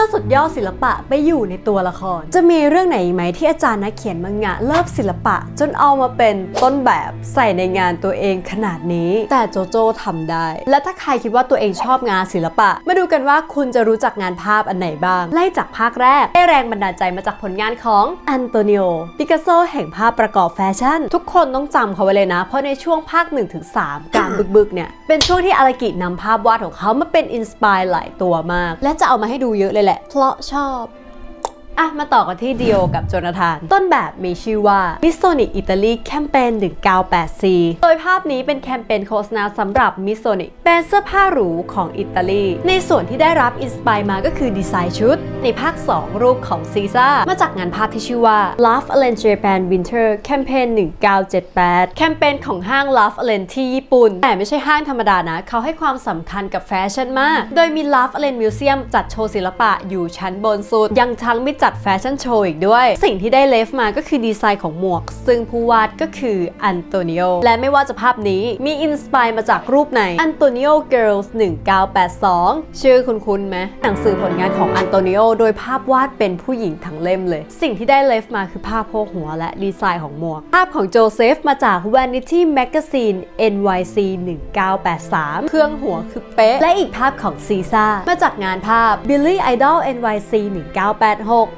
มื่อสุดยอดศิลปะไปอยู่ในตัวละคร จะมีเรื่องไหนไหมที่อาจารย์นักเขียนมังงะเลิฟศิลปะ จนเอามาเป็นต้นแบบใส่ในงานตัวเองขนาดนี้ แต่โจโจ้ทำได้ และถ้าใครคิดว่าตัวเองชอบงานศิลปะ มาดูกันว่าคุณจะรู้จักงานภาพอันไหนบ้าง ไล่จากภาคแรก ได้แรงบันดาลใจมาจากผลงานของอันโตนิโอปิกัสโซแห่งภาพประกอบแฟชั่น ทุกคนต้องจำเขาไว้เลยนะ เพราะในช่วงภาค 1-3 การบึกๆเนี่ยเป็นช่วงที่อารากินำภาพวาดของเขามาเป็นอินสปายหลายตัวมาก และจะเอามาให้ดูเยอะเลยแหละ เพราะชอบ อะ มาต่อกันที่ดิโอกับโจนาธาน ต้นแบบมีชื่อว่า m i s s o n i c Italy Campaign 1984โดยภาพนี้เป็นแคมเปญโฆษณาสำหรับ m i s s o n i c เป็นเสื้อผ้าหรูของอิตาลี ในส่วนที่ได้รับอินสปายมาก็คือดีไซน์ชุด ในภาค 2 รูปของซีซ่า มาจากงานภาพที่ชื่อว่า Love a l e n Japan Winter Campaign 1978 แคมเปญของห้าง Love a l e n ที่ญี่ปุ่น แต่ไม่ใช่ห้างธรรมดานะ เขาให้ความสำคัญกับแฟชั่นมาก โดยมี Love a l e n Museum จัดโชว์ศิลปะอยู่ชั้นบนสุด ยังทั้งมีจัดแฟชั่นโชว์อีกด้วย สิ่งที่ได้เลฟมาก็คือดีไซน์ของหมวก ซึ่งผู้วาดก็คืออันโตนิโอและไม่ว่าจะภาพนี้มีอินสปายมาจากรูปใน Antonio Girls 1982 ชื่อคุณคุณไหมหนังสือผลงานของอันโตนิโอโดยภาพวาดเป็นผู้หญิงทั้งเล่มเลย สิ่งที่ได้เลฟมาคือภาพโพกหัวและดีไซน์ของหมวก ภาพของโจเซฟมาจาก Vanity Magazine NYC 1983 เครื่องหัวคือเป๊ะ และอีกภาพของซีซ่ามาจากงานภาพ Billy Idol NYC 1986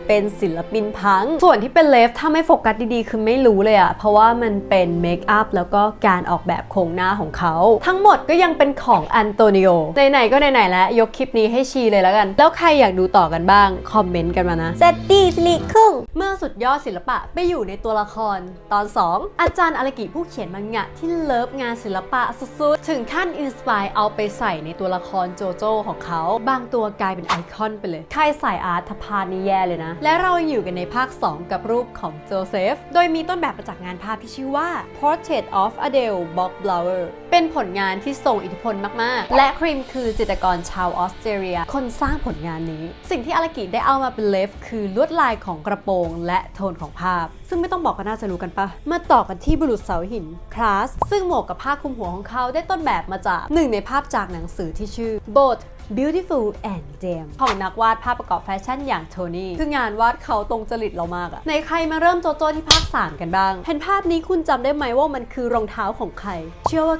เป็นศิลปินพัง ส่วนที่เป็นเลฟถ้าไม่โฟกัสดีๆ คือไม่รู้เลยอะเพราะว่ามันเป็นเมคอัพแล้วก็การออกแบบโครงหน้าของเขา ทั้งหมดก็ยังเป็นของอันโตนิโอไหนๆก็ไหนๆแล้วยกคลิปนี้ให้ชีเลยแล้วกัน แล้วใครอยากดูต่อกันบ้าง คอมเมนต์กันมานะเซตตี้สลิครึ่งเมื่อสุดยอดศิลปะไปอยู่ในตัวละคร ตอน 2 อาจารย์อารากิผู้เขียนมังงะที่เลิฟงานศิลปะสุดๆ ถึงขั้นอินสปายเอาไปใส่ในตัวละครโจโจ้ของเขา บางตัวกลายเป็นไอคอนไปเลย ใครใส่อาร์ตทพานนี่แย่เลยนะและเรายังอยู่กันในภาค 2 กับรูปของโจเซฟ โดยมีต้นแบบมาจากงานภาพที่ชื่อว่า Portrait of Adele Bob Blower เป็นผลงานที่ส่งอิทธิพลมาก ๆ และครีมคือจิตรกรชาวออสเตรเลีย คนสร้างผลงานนี้ สิ่งที่อารากิได้เอามาเป็นเลฟคือลวดลายของกระโปรง และโทนของภาพ ซึ่งไม่ต้องบอกก็น่าจะรู้กันปะมาต่อกันที่บุรุษเสาหินคลาสซึ่งหมวกกับผ้าคลุมหัวของเขาได้ต้นแบบมาจากหนึ่งในภาพจากหนังสือที่ชื่อ Both Beautiful and Damn ของนักวาดภาพประกอบแฟชั่นอย่างโทนี่ คืองานวาดเขาตรงจริตเรามากอะในใครมาเริ่มโจโจ้ที่ภาคสามกันบ้าง เห็นภาพนี้คุณจำได้ไหมว่ามันคือรองเท้าของใคร เชื่อว่า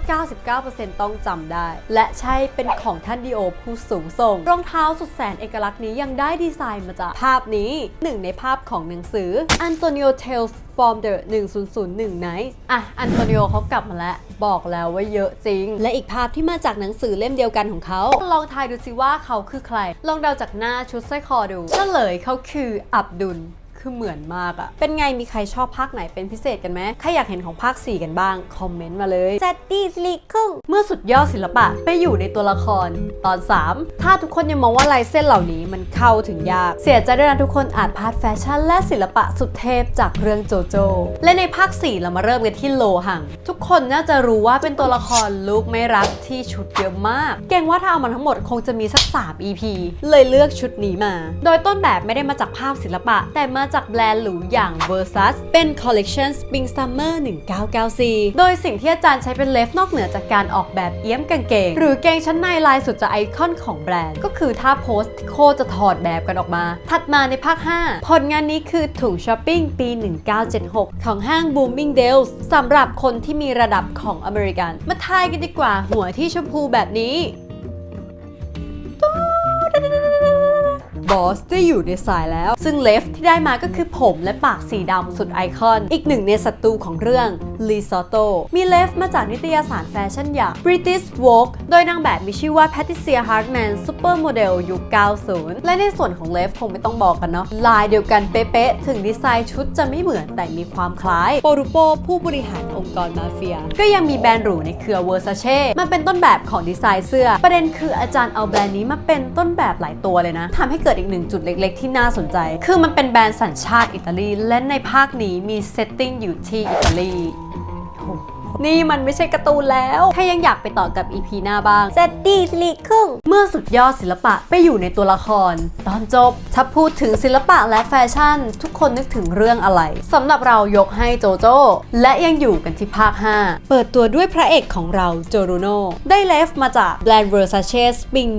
99%ต้องจำได้ และใช่เป็นของท่านดิโอผู้สูงส่ง รองเท้าสุดแสนเอกลักษณ์นี้ยังได้ดีไซน์มาจากภาพนี้หนึ่งในภาพของหนังสือ Antonio Tales from the 1001 Nights อะ อันโตนิโอเขากลับมาแล้ว บอกแล้วว่าเยอะจริง และอีกภาพที่มาจากหนังสือเล่มเดียวกันของเขา ลองทายดูสิว่าเขาคือใคร ลองเดาจากหน้าชุดสร้อยคอดูเฉลยเขาคืออับดุล คือเหมือนมากอะเป็นไงมีใครชอบภาคไหนเป็นพิเศษกันไหมใครอยากเห็นของภาค 4 กันบ้าง คอมเมนต์มาเลยเซตตี้สลิครึ่งเมื่อสุดยอดศิลปะไปอยู่ในตัวละคร ตอน 3 ถ้าทุกคนยังมองว่าลายเส้นเหล่านี้มันเข้าถึงยาก เสียใจด้วยนะทุกคนอาจพลาดแฟชั่น และศิลปะสุดเทพจากเรื่องโจโจ และในภาค 4 เรามาเริ่มกันที่โลหัง ทุกคนน่าจะรู้ว่าเป็นตัวละครลูกไม่รักที่ชุดเยอะมาก เก่งว่าถ้าเอามาทั้งหมดคงจะมีสัก 3 EP เลยเลือกชุดนี้มา โดยต้นแบบไม่ได้มาจากภาพศิลปะ แต่มาจากแบรนด์หรูอย่าง Versus เป็น Collection Spring Summer 1994 โดยสิ่งที่อาจารย์ใช้เป็นเลฟนอกเหนือจากการออกแบบเอี้ยมกางเกง หรือเกงชั้นในลายสุดจะไอคอนของแบรนด์ ก็คือท่าโพสที่โคจะถอดแบบกันออกมา ถัดมาในภาค 5 ผลงานนี้คือถุงช้อปปิ้งปี 1976 ของห้าง Booming Dales สำหรับคนที่มีระดับของอเมริกัน มาทายกันดีกว่าหัวที่ชมพูแบบนี้ บอสได้อยู่ในสายแล้ว ซึ่งเลฟที่ได้มาก็คือผมและปากสีดำสุดไอคอน อีกหนึ่งในศัตรูของเรื่อง ลีซอโตมีเลฟมาจากนิตยสารแฟชั่นอย่าง British Vogue โดยนางแบบมีชื่อว่า Patricia Hartman Supermodel ยุค 90 และในส่วนของเลฟคงไม่ต้องบอกกันเนาะลายเดียวกันเป๊ะๆ ถึงดีไซน์ชุดจะไม่เหมือนแต่มีความคล้ายโปรูโปผู้บริหารองค์กรมาเฟีย ก็ยังมีแบรนด์หรูในเครือ Versace มันเป็นต้นแบบของดีไซน์เสื้อ ประเด็นคืออาจารย์เอาแบรนด์นี้มาเป็นต้นแบบหลายตัวเลยนะทำให้เกิดอีกหนึ่งจุดเล็ก ๆ ที่น่าสนใจ คือมันเป็นแบรนด์สัญชาติอิตาลี และในภาคนี้มีเซตติ้งอยู่ที่อิตาลี นี่มันไม่ใช่การ์ตูนแล้ว ถ้ายังอยากไปต่อกับ EP หน้าบ้างแซดดี้สิริครึ่ง เมื่อสุดยอดศิลปะไปอยู่ในตัวละคร ตอนจบ ถ้าพูดถึงศิลปะและแฟชั่น ทุกคนนึกถึงเรื่องอะไรสำหรับเรายกให้โจโจ้ และยังอยู่กันที่ภาค 5 เปิดตัวด้วยพระเอกของเราโจรูโนได้เลฟมาจากแบรนด์ Versace Spring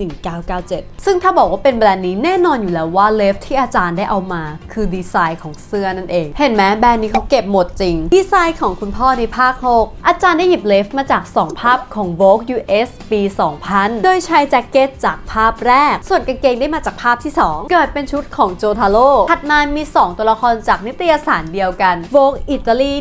1997 ซึ่งถ้าบอกว่าเป็นแบรนด์นี้แน่นอนอยู่แล้วว่าเลฟที่อาจารย์ได้เอามา คือดีไซน์ของเสื้อนั่นเอง เห็นไหมแบรนด์นี้เขาเก็บหมดจริง ดีไซน์ของคุณพ่อในภาค 6อาจารย์ได้หยิบเลฟมาจาก 2 ภาพของ Vogue US ปี 2000 โดยใช้แจ็คเก็ตจากภาพแรก ส่วนกางเกงได้มาจากภาพที่ 2 เกิดเป็นชุดของโจทาโร่ถัดมามี 2 ตัวละครจากนิตยสารเดียวกัน Vogue Italy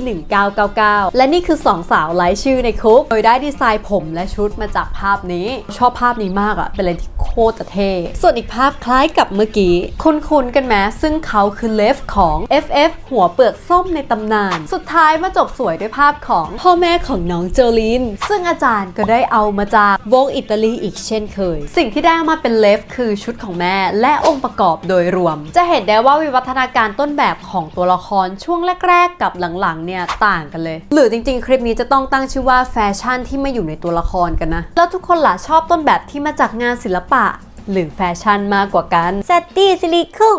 1999 และนี่คือ 2 สาวไร้ชื่อในคุก โดยได้ดีไซน์ผมและชุดมาจากภาพนี้ ชอบภาพนี้มากอะเป็นอะไรที่โคตรจะเท่ส่วนอีกภาพคล้ายกับเมื่อกี้ คุ้นๆกันไหมซึ่งเขาคือเลฟของ FF หัวเปลือกส้มในตำนาน สุดท้ายมาจบสวยด้วยภาพของพ่อแม่ของน้องโจลิน ซึ่งอาจารย์ก็ได้เอามาจากวงอิตาลีอีกเช่นเคย สิ่งที่ได้มาเป็นเลฟคือชุดของแม่ และองค์ประกอบโดยรวม จะเห็นได้ว่าวิวัฒนาการต้นแบบของตัวละครช่วงแรก ๆ กับหลังๆเนี่ยต่างกันเลย หรือจริง ๆ คลิปนี้จะต้องตั้งชื่อว่าแฟชั่นที่ไมาอยู่ในตัวละครกันนะ แล้วทุกคนล่ะชอบต้นแบบที่มาจากงานศิลปะ หรือแฟชั่นมากกว่ากันแซดดี้สิริครึ่ง